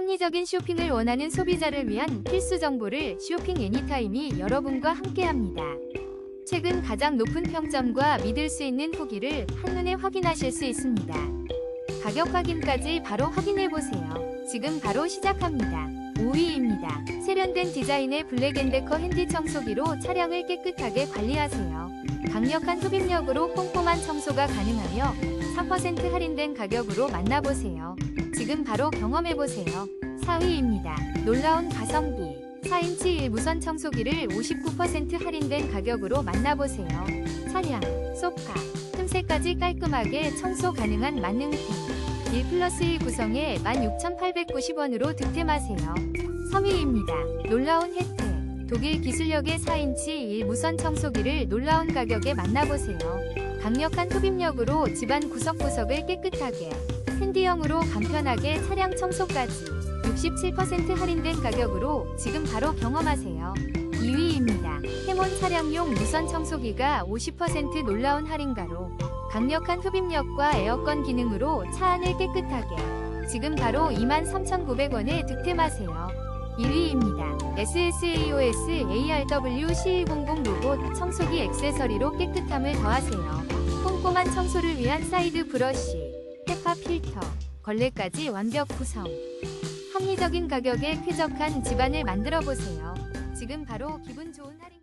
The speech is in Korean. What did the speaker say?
합리적인 쇼핑을 원하는 소비자를 위한 필수 정보를 쇼핑 애니타임이 여러분과 함께합니다. 최근 가장 높은 평점과 믿을 수 있는 후기를 한눈에 확인하실 수 있습니다. 가격 확인까지 바로 확인해 보세요. 지금 바로 시작합니다. 5위입니다. 세련된 디자인의 블랙앤데커 핸디 청소기로 차량을 깨끗하게 관리하세요. 강력한 흡입력으로 꼼꼼한 청소가 가능하며 4% 할인된 가격으로 만나보세요. 지금 바로 경험해보세요. 4위입니다. 놀라운 가성비. 4인치 1무선 청소기를 59% 할인된 가격으로 만나보세요. 차량, 소파, 틈새까지 깔끔하게 청소 가능한 만능템. 1 플러스 1 구성에 16,890원으로 득템하세요. 3위입니다. 놀라운 혜택. 독일 기술력의 4인치 1 무선 청소기를 놀라운 가격에 만나보세요. 강력한 흡입력으로 집안 구석구석을 깨끗하게, 핸디형으로 간편하게 차량 청소까지 67% 할인된 가격으로 지금 바로 경험하세요. 2위입니다. 해몬 차량용 무선 청소기가 50% 놀라운 할인가로 강력한 흡입력과 에어컨 기능으로 차 안을 깨끗하게 지금 바로 23,900원에 득템하세요. 1위입니다. SSAOS ARW C100 로봇 청소기 액세서리로 깨끗함을 더하세요. 꼼꼼한 청소를 위한 사이드 브러쉬, 헤파 필터, 걸레까지 완벽 구성. 합리적인 가격에 쾌적한 집안을 만들어 보세요. 지금 바로 기분 좋은 할인